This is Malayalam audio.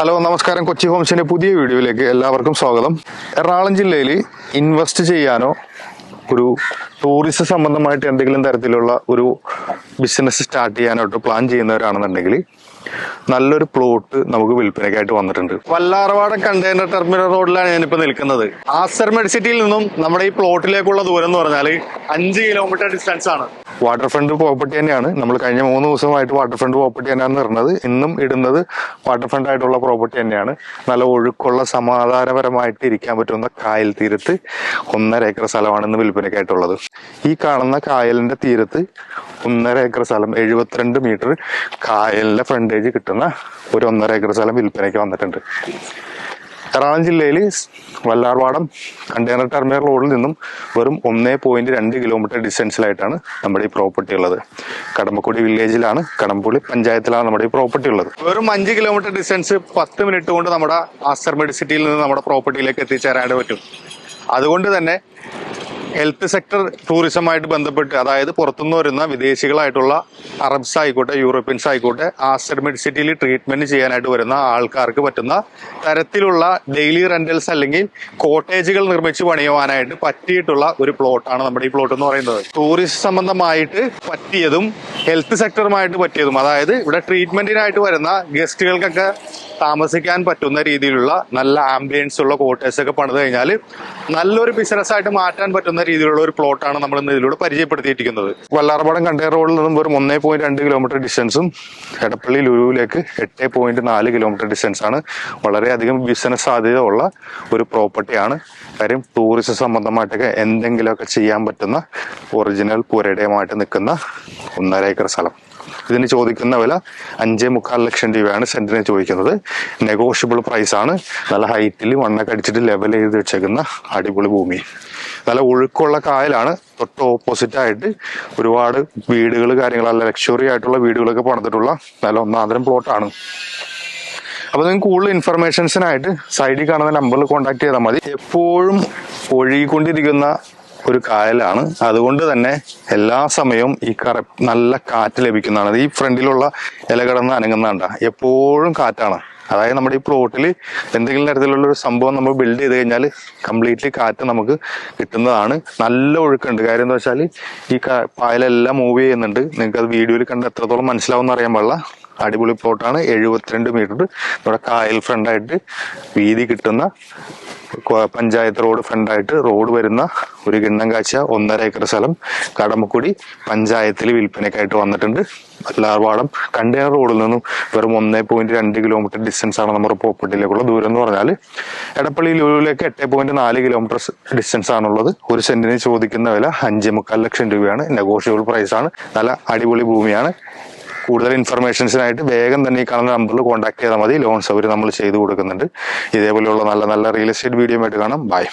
ഹലോ നമസ്കാരം. കൊച്ചി ഹോംസിന്റെ പുതിയ വീഡിയോയിലേക്ക് എല്ലാവർക്കും സ്വാഗതം. എറണാകുളം ജില്ലയിൽ ഇൻവെസ്റ്റ് ചെയ്യാനോ ഒരു ടൂറിസം സംബന്ധമായിട്ട് എന്തെങ്കിലും തരത്തിലുള്ള ഒരു ബിസിനസ് സ്റ്റാർട്ട് ചെയ്യാനായിട്ട് പ്ലാൻ ചെയ്യുന്നവരാണെന്നുണ്ടെങ്കിൽ നല്ലൊരു പ്ലോട്ട് നമുക്ക് വിൽപ്പനയ്ക്കായിട്ട് വന്നിട്ടുണ്ട്. വല്ലാറവാട കണ്ടെയ്നർ ടെർമിനൽ റോഡിലാണ് ഞാനിപ്പോൾ നിൽക്കുന്നത്. ആസർ മെഡിസിറ്റിയിൽ നിന്നും നമ്മുടെ ഈ പ്ലോട്ടിലേക്കുള്ള ദൂരം എന്ന് പറഞ്ഞാൽ അഞ്ച് കിലോമീറ്റർ ഡിസ്റ്റൻസ് ആണ്. വാട്ടർ ഫ്രണ്ട് പ്രോപ്പർട്ടി തന്നെയാണ്. നമ്മൾ കഴിഞ്ഞ മൂന്ന് ദിവസമായിട്ട് വാട്ടർ ഫ്രണ്ട് പ്രോപ്പർട്ടി തന്നെയാണ് ഇടുന്നത് ഇന്നും ഇടുന്നത് വാട്ടർ ഫ്രണ്ട് ആയിട്ടുള്ള പ്രോപ്പർട്ടി തന്നെയാണ്. നല്ല ഒഴുക്കുള്ള സമാധാനപരമായിട്ട് ഇരിക്കാൻ പറ്റുന്ന കായൽ തീരത്ത് ഒന്നര ഏക്കർ സ്ഥലമാണ് ഇന്ന് വിൽപ്പനയ്ക്കായിട്ടുള്ളത്. ഈ കാണുന്ന കായലിന്റെ തീരത്ത് ഒന്നര ഏക്കർ സ്ഥലം എഴുപത്തിരണ്ട് മീറ്റർ കായലിന്റെ ഫ്രണ്ടേജ് കിട്ടുന്ന ഒരു ഒന്നര ഏക്കർ സ്ഥലം വിൽപ്പനയ്ക്ക് വന്നിട്ടുണ്ട്. എറണാകുളം ജില്ലയിൽ വല്ലാർവാടം കണ്ടെയ്നർ ടെർമിനൽ റോഡിൽ നിന്നും വെറും ഒന്നേ പോയിന്റ് രണ്ട് കിലോമീറ്റർ ഡിസ്റ്റൻസിലായിട്ടാണ് നമ്മുടെ ഈ പ്രോപ്പർട്ടി ഉള്ളത്. കടമ്പക്കുടി വില്ലേജിലാണ് കടമ്പുള്ളി പഞ്ചായത്തിലാണ് നമ്മുടെ ഈ പ്രോപ്പർട്ടി ഉള്ളത്. വെറും അഞ്ച് കിലോമീറ്റർ ഡിസ്റ്റൻസ് പത്ത് മിനിറ്റ് കൊണ്ട് നമ്മുടെ ആസ്റ്റർ മെഡിസിറ്റിയിൽ നിന്ന് നമ്മുടെ പ്രോപ്പർട്ടിയിലേക്ക് എത്തിച്ചേരാനായിട്ട് പറ്റും. അതുകൊണ്ട് തന്നെ ഹെൽത്ത് സെക്ടർ ടൂറിസമായിട്ട് ബന്ധപ്പെട്ട് അതായത് പുറത്തുനിന്ന് വരുന്ന വിദേശികളായിട്ടുള്ള അറബ്സ് ആയിക്കോട്ടെ യൂറോപ്യൻസ് ആയിക്കോട്ടെ ആസ്റ്റർ മെഡിസിറ്റിയിൽ ട്രീറ്റ്മെന്റ് ചെയ്യാനായിട്ട് വരുന്ന ആൾക്കാർക്ക് പറ്റുന്ന തരത്തിലുള്ള ഡെയിലി റെന്റൽസ് അല്ലെങ്കിൽ കോട്ടേജുകൾ നിർമ്മിച്ച് പണിയുവാനായിട്ട് പറ്റിയിട്ടുള്ള ഒരു പ്ലോട്ടാണ് നമ്മുടെ ഈ പ്ലോട്ട് എന്ന് പറയുന്നത്. ടൂറിസ്റ്റ് സംബന്ധമായിട്ട് പറ്റിയതും ഹെൽത്ത് സെക്ടറുമായിട്ട് പറ്റിയതും അതായത് ഇവിടെ ട്രീറ്റ്മെന്റിനായിട്ട് വരുന്ന ഗസ്റ്റുകൾക്കൊക്കെ താമസിക്കാൻ പറ്റുന്ന രീതിയിലുള്ള നല്ല ആംബിയൻസ് ഉള്ള കോട്ടേഴ്സ് ഒക്കെ പണിത് കഴിഞ്ഞാൽ നല്ലൊരു ബിസിനസ് ആയിട്ട് മാറ്റാൻ പറ്റുന്ന രീതിയിലുള്ള ഒരു പ്ലോട്ടാണ് നമ്മൾ ഇന്ന് ഇതിലൂടെ പരിചയപ്പെടുത്തിയിരിക്കുന്നത്. വല്ലാർപാടം കണ്ടെയ്നർ റോഡിൽ നിന്നും വെറും ഒന്നേ പോയിന്റ് രണ്ട് കിലോമീറ്റർ ഡിസ്റ്റൻസും എടപ്പള്ളി ലുലുവിലേക്ക് എട്ട് പോയിന്റ് നാല് കിലോമീറ്റർ ഡിസ്റ്റൻസ് ആണ് വളരെയധികം ബിസിനസ് സാധ്യത ഉള്ള ഒരു പ്രോപ്പർട്ടിയാണ് കാര്യം ടൂറിസം സംബന്ധമായിട്ടൊക്കെ എന്തെങ്കിലുമൊക്കെ ചെയ്യാൻ പറ്റുന്ന ഒറിജിനൽ പുരടയമായിട്ട് നിൽക്കുന്ന ഒന്നര ഏക്കർ സ്ഥലം. ഇതിന് ചോദിക്കുന്ന വില അഞ്ചേ മുക്കാൽ ലക്ഷം രൂപയാണ് സെന്റിന് ചോദിക്കുന്നത്. നെഗോഷ്യബിൾ പ്രൈസ് ആണ്. നല്ല ഹൈറ്റിൽ മണ്ണൊക്കെ അടിച്ചിട്ട് ലെവൽ ചെയ്ത് വെച്ചേക്കുന്ന അടിപൊളി ഭൂമി. നല്ല ഒഴുക്കുള്ള കായലാണ്. തൊട്ട് ഓപ്പോസിറ്റ് ആയിട്ട് ഒരുപാട് വീടുകൾ കാര്യങ്ങൾ നല്ല ലക്ഷറി ആയിട്ടുള്ള വീടുകളൊക്കെ പണിതിട്ടുള്ള നല്ല ഒന്നാന്തരം പ്ലോട്ടാണ് അപ്പോൾ നിങ്ങൾക്ക് കൂടുതൽ ഇൻഫർമേഷൻസിനായിട്ട് സൈഡിൽ കാണുന്ന നമ്പറിൽ കോൺടാക്ട് ചെയ്താൽ മതി. എപ്പോഴും ഒഴുകിക്കൊണ്ടിരിക്കുന്ന ഒരു കായലാണ്. അതുകൊണ്ട് തന്നെ എല്ലാ സമയവും ഈ കറ നല്ല കാറ്റ് ലഭിക്കുന്നതാണ്. ഈ ഫ്രണ്ടിലുള്ള ഇല കിടന്ന് അനങ്ങുന്നതാണ്ട എപ്പോഴും കാറ്റാണ്. അതായത് നമ്മുടെ ഈ പ്ലോട്ടിൽ എന്തെങ്കിലും തരത്തിലുള്ള ഒരു സംഭവം നമ്മൾ ബിൽഡ് ചെയ്ത് കഴിഞ്ഞാൽ കംപ്ലീറ്റ്ലി കാറ്റ് നമുക്ക് കിട്ടുന്നതാണ്. നല്ല ഒഴുക്കുണ്ട്. കാര്യം എന്താ വെച്ചാൽ ഈ പായലെല്ലാം മൂവ് ചെയ്യുന്നുണ്ട്. നിങ്ങൾക്ക് അത് വീഡിയോയിൽ കണ്ട് എത്രത്തോളം മനസ്സിലാവുമെന്ന് അറിയാൻ പാടില്ല. അടിപൊളി പ്ലോട്ടാണ് എഴുപത്തിരണ്ട് മീറ്റർ നമ്മുടെ കായൽ ഫ്രണ്ടായിട്ട് വീതി കിട്ടുന്ന പഞ്ചായത്ത് റോഡ് ഫ്രണ്ടായിട്ട് റോഡ് വരുന്ന ഒരു കിണ്ണം കാഴ്ച ഒന്നര ഏക്കർ സ്ഥലം കടമക്കുടി പഞ്ചായത്തിൽ വിൽപ്പനയ്ക്കായിട്ട് വന്നിട്ടുണ്ട്. എല്ലാർവാടം കണ്ടെയ്നർ റോഡിൽ നിന്നും വെറും ഒന്നേ പോയിന്റ് രണ്ട് കിലോമീറ്റർ ഡിസ്റ്റൻസ് ആണ് നമ്മുടെ പോപ്പട്ടിയിലേക്കുള്ള ദൂരം എന്ന് പറഞ്ഞാൽ എടപ്പള്ളി ലൂരിലേക്ക് എട്ട് പോയിന്റ് നാല് കിലോമീറ്റർ ഡിസ്റ്റൻസ് ആണുള്ളത്. ഒരു സെന്റിന് ചോദിക്കുന്ന വില അഞ്ചേ മുക്കാൽ ലക്ഷം രൂപയാണ്. നെഗോഷ്യബിൾ പ്രൈസ് ആണ്. നല്ല അടിപൊളി ഭൂമിയാണ്. കൂടുതൽ ഇൻഫർമേഷൻസിനായിട്ട് വേഗം തന്നെ ഈ കാണുന്ന നമ്പറിൽ കോൺടാക്ട് ചെയ്താൽ മതി. ലോൺ സൗകര്യം നമ്മൾ ചെയ്തു കൊടുക്കുന്നുണ്ട്. ഇതേപോലെയുള്ള നല്ല നല്ല റിയൽ എസ്റ്റേറ്റ് വീഡിയോ ആയിട്ട് കാണാം. ബൈ